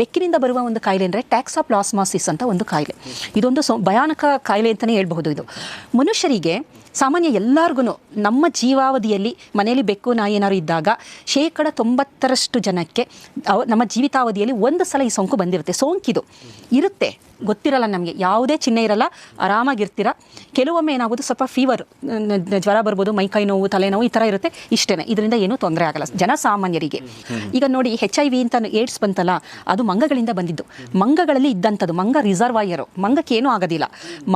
ಬೆಕ್ಕಿನಿಂದ ಬರುವ ಒಂದು ಕಾಯಿಲೆ ಅಂದರೆ ಟ್ಯಾಕ್ಸ್ ಆಫ್ ಲಾಸ್ಮಾಸಿಸ್ ಅಂತ ಒಂದು ಕಾಯಿಲೆ. ಇದೊಂದು ಸೊ ಭಯಾನಕ ಕಾಯಿಲೆ ಅಂತಲೇ ಹೇಳ್ಬಹುದು ಇದು. ಮನುಷ್ಯರಿಗೆ ಸಾಮಾನ್ಯ ಎಲ್ಲರಿಗೂ ನಮ್ಮ ಜೀವಾವಧಿಯಲ್ಲಿ ಮನೆಯಲ್ಲಿ ಬೆಕ್ಕು, ನಾಯಿ ಏನಾದ್ರು ಇದ್ದಾಗ ಶೇಕಡ ತೊಂಬತ್ತರಷ್ಟು ಜನಕ್ಕೆ ನಮ್ಮ ಜೀವಿತಾವಧಿಯಲ್ಲಿ ಒಂದು ಸಲ ಈ ಸೋಂಕು ಬಂದಿರುತ್ತೆ. ಸೋಂಕಿದು ಇರುತ್ತೆ. ಗೊತ್ತಿರಲ್ಲ ನಮಗೆ. ಯಾವುದೇ ಚಿಹ್ನೆ ಇರಲ್ಲ, ಆರಾಮಾಗಿರ್ತೀರ? ಕೆಲವೊಮ್ಮೆ ಏನಾಗೋದು ಸ್ವಲ್ಪ ಫೀವರ್ ಜ್ವರ ಬರ್ಬೋದು ಮೈಕೈ ನೋವು ತಲೆನೋವು ಈ ಥರ ಇರುತ್ತೆ ಇಷ್ಟೇ ಇದರಿಂದ ಏನೂ ತೊಂದರೆ ಆಗಲ್ಲ. ಜನಸಾಮಾನ್ಯರಿಗೆ ಈಗ ನೋಡಿ ಹೆಚ್ ಐ ವಿ ಅಂತ ಏಡ್ಸ್ ಬಂತಲ್ಲ, ಅದು ಮಂಗಗಳಿಂದ ಬಂದಿದ್ದು. ಮಂಗಗಳಲ್ಲಿ ಇದ್ದಂಥದ್ದು, ಮಂಗ ರಿಸರ್ವಾಯರು ಮಂಗಕ್ಕೆ ಏನೂ ಆಗೋದಿಲ್ಲ.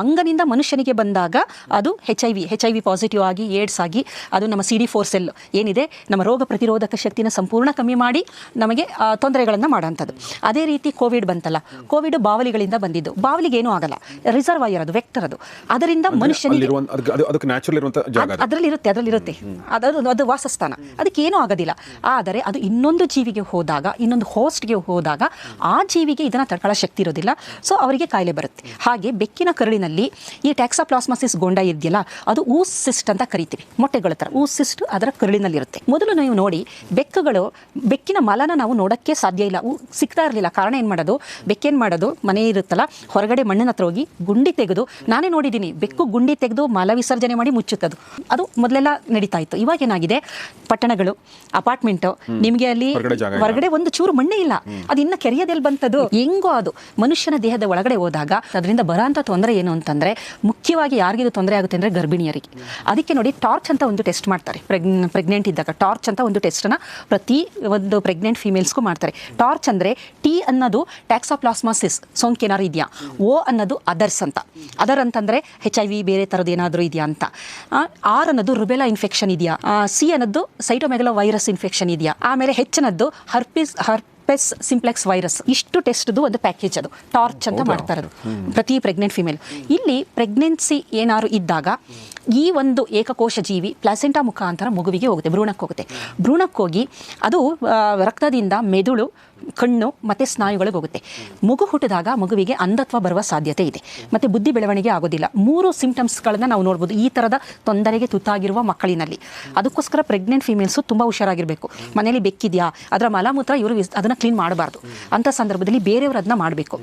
ಮಂಗನಿಂದ ಮನುಷ್ಯನಿಗೆ ಬಂದಾಗ, ಅದು H I V H I V positive ಆಗಿ ಏಡ್ಸ್ ಆಗಿ, ಅದು ನಮ್ಮ ಸಿ ಡಿ ಫೋರ್ ಸೆಲ್ ಏನಿದೆ, ನಮ್ಮ ರೋಗ ಪ್ರತಿರೋಧಕ ಶಕ್ತಿನ ಸಂಪೂರ್ಣ ಕಮ್ಮಿ ಮಾಡಿ, ನಮಗೆ ತೊಂದರೆಗಳನ್ನು ಮಾಡೋಂಥದ್ದು. ಅದೇ ರೀತಿ ಕೋವಿಡ್ ಬಂತಲ್ಲ ಕೋವಿಡ್ ಬಾವಲಿಗಳಿಂದ ಬಂದಿದ್ದು. ಬಾವಲಿಗೆ ಏನೂ ಆಗಲ್ಲ. ರಿಸರ್ವ್ ಆಗಿರೋದು ಅದು ವೆಕ್ಟರ್ ಅದು. ಅದರಿಂದ ಮನುಷ್ಯನಿಗೆ. ಅದರಲ್ಲಿ ಇರುತ್ತೆ ಅದರಲ್ಲಿ ಇರುತ್ತೆ ಅದು. ವಾಸಸ್ಥಾನ. ಅದಕ್ಕೆ ಏನೂ ಆಗೋದಿಲ್ಲ. ಆದರೆ ಅದು ಇನ್ನೊಂದು ಜೀವಿಗೆ ಹೋದಾಗ ಇನ್ನೊಂದು ಹೋಸ್ಟ್ಗೆ ಹೋದಾಗ ಆ ಜೀವಿಗೆ ಇದನ್ನು ತಡ್ಕೊಳ್ಳೋ ಶಕ್ತಿ ಇರೋದಿಲ್ಲ. ಸೊ ಅವರಿಗೆ ಕಾಯಿಲೆ ಬರುತ್ತೆ. ಹಾಗೆ ಬೆಕ್ಕಿನ ಕರುಳಿನಲ್ಲಿ ಈ ಟ್ಯಾಕ್ಸಾಪ್ಲಾಸ್ಮಾಸಿಸ್ ಗೊಂಡ ಇದೆಯಲ್ಲ ಅದು ಊ ಸಿಸ್ಟ್ ಅಂತ ಕರಿತೀವಿ. ಮೊಟ್ಟೆಗಳ ಥರ ಊಸ್ ಸಿಸ್ಟ್ ಅದರ ಕರುಳಿನಲ್ಲಿರುತ್ತೆ. ಮೊದಲು ನೀವು ನೋಡಿ ಬೆಕ್ಕುಗಳು ಬೆಕ್ಕಿನ ಮಲನ ನಾವು ನೋಡೋಕ್ಕೆ ಸಾಧ್ಯ ಇಲ್ಲ. ಸಿಗ್ತಾ ಇರಲಿಲ್ಲ. ಕಾರಣ ಏನು ಮಾಡೋದು? ಬೆಕ್ಕೇನು ಮಾಡೋದು? ಮನೆ ಇರುತ್ತಲ್ಲ ಹೊರಗಡೆ ಮಣ್ಣಿನ ಹತ್ರ ಹೋಗಿ ಗುಂಡಿ ತೆಗೆದು ನಾನೇ ನೋಡಿದ್ದೀನಿ. ಬೆಕ್ಕು ಗುಂಡಿ ತೆಗೆದು ಮಲ ವಿಸರ್ಜನೆ ಮಾಡಿ ಮುಚ್ಚುತ್ತದು. ಅದು ಮೊದಲೆಲ್ಲ ನಡೀತಾ ಇತ್ತು. ಇವಾಗ ಏನಾಗಿದೆ? ಪಟ್ಟಣಗಳು ಅಪಾರ್ಟ್ಮೆಂಟ್ ನಿಮಗೆ ಅಲ್ಲಿ ಹೊರಗಡೆ ಒಂದು ಚೂರು ಮಣ್ಣೇ ಇಲ್ಲ. ಅದು ಇನ್ನು ಕೆರೆಯದಲ್ಲಿ ಬಂತದು? ಹೆಂಗೋ ಅದು. ಮನುಷ್ಯನ ದೇಹದ ಒಳಗಡೆ ಹೋದಾಗ ಅದರಿಂದ ಬರೋಂಥ ತೊಂದರೆ ಏನು ಅಂತಂದ್ರೆ ಮುಖ್ಯವಾಗಿ ಯಾರಿಗೆ ಇದು ತೊಂದರೆ ಆಗುತ್ತೆ ಅಂದ್ರೆ ಗರ್ಭಿಣಿಯರಿಗೆ. ಅದಕ್ಕೆ ನೋಡಿ ಟಾರ್ಚ್ ಅಂತ ಒಂದು ಟೆಸ್ಟ್ ಮಾಡ್ತಾರೆ. ಪ್ರೆಗ್ನೆಂಟ್ ಇದ್ದಾಗ ಟಾರ್ಚ್ ಅಂತ ಒಂದು ಟೆಸ್ಟನ್ನ ಪ್ರತಿ ಒಂದು ಪ್ರೆಗ್ನೆಂಟ್ ಫಿಮೇಲ್ಸ್ಗೂ ಮಾಡ್ತಾರೆ. ಟಾರ್ಚ್ ಅಂದ್ರೆ ಟಿ ಅನ್ನೋದು ಟ್ಯಾಕ್ಸಾಪ್ಲಾಸ್ಮಾಸಿಸ್ ಸೋಂಕೇನಾದ್ರು ಇದೆಯಾ? ಓ ಅನ್ನೋದು ಅದರ್ಸ್ ಅಂತ. ಅದರ್ ಅಂತಂದ್ರೆ ಹೆಚ್ ಐ ವಿ ಬೇರೆ ಥರದ್ದು ಏನಾದರೂ ಇದೆಯಾ ಅಂತ. ಆರ್ ಅನ್ನೋದು ರುಬೆಲಾ ಇನ್ಫೆಕ್ಷನ್ ಇದೆಯಾ? ಸಿ ಅನ್ನೋದು ಸೈಟೋಮೆಗಲೋ ವೈರಸ್ ಇನ್ಫೆಕ್ಷನ್ ಇದೆಯಾ? ಆಮೇಲೆ ಹೆಚ್ಚಿನದ್ದು herpes herpes herpes simplex virus ಇಷ್ಟು ಟೆಸ್ಟ್ದು ಒಂದು ಪ್ಯಾಕೇಜ್ ಅದು. ಟಾರ್ಚ್ ಅಂತ ಮಾಡ್ತಾರದು. ಪ್ರತಿ ಪ್ರೆಗ್ನೆಂಟ್ ಫಿಮೇಲ್ ಇಲ್ಲಿ ಪ್ರೆಗ್ನೆನ್ಸಿ ಏನಾದ್ರು ಇದ್ದಾಗ ಈ ಒಂದು ಏಕಕೋಶ ಜೀವಿ ಪ್ಲಾಸೆಂಟಾ ಮುಖಾಂತರ ಮಗುವಿಗೆ ಹೋಗುತ್ತೆ, ಭ್ರೂಣಕ್ಕೆ ಹೋಗುತ್ತೆ. ಭ್ರೂಣಕ್ಕೆ ಹೋಗಿ ಅದು ರಕ್ತದಿಂದ ಮೆದುಳು, ಕಣ್ಣು ಮತ್ತು ಸ್ನಾಯುಗಳಿಗೆ ಹೋಗುತ್ತೆ. ಮಗು ಹುಟ್ಟಿದಾಗ ಮಗುವಿಗೆ ಅಂಧತ್ವ ಬರುವ ಸಾಧ್ಯತೆ ಇದೆ. ಮತ್ತು ಬುದ್ಧಿ ಬೆಳವಣಿಗೆ ಆಗೋದಿಲ್ಲ. ಮೂರು ಸಿಂಪ್ಟಮ್ಸ್ಗಳನ್ನು ನಾವು ನೋಡ್ಬೋದು. ಈ ಥರದ ತೊಂದರೆಗೆ ತುತ್ತಾಗಿರುವ ಮಕ್ಕಳಿನಲ್ಲಿ. ಅದಕ್ಕೋಸ್ಕರ ಪ್ರೆಗ್ನೆಂಟ್ ಫಿಮೇಲ್ಸು ತುಂಬ ಹುಷಾರಾಗಿರಬೇಕು. ಮನೇಲಿ ಬೆಕ್ಕಿದೆಯಾ? ಅದರ ಮಲಮೂತ್ರ ಇವರು ಅದನ್ನು ಕ್ಲೀನ್ ಮಾಡಬಾರ್ದು. ಅಂಥ ಸಂದರ್ಭದಲ್ಲಿ ಬೇರೆಯವರು ಅದನ್ನ ಮಾಡಬೇಕು.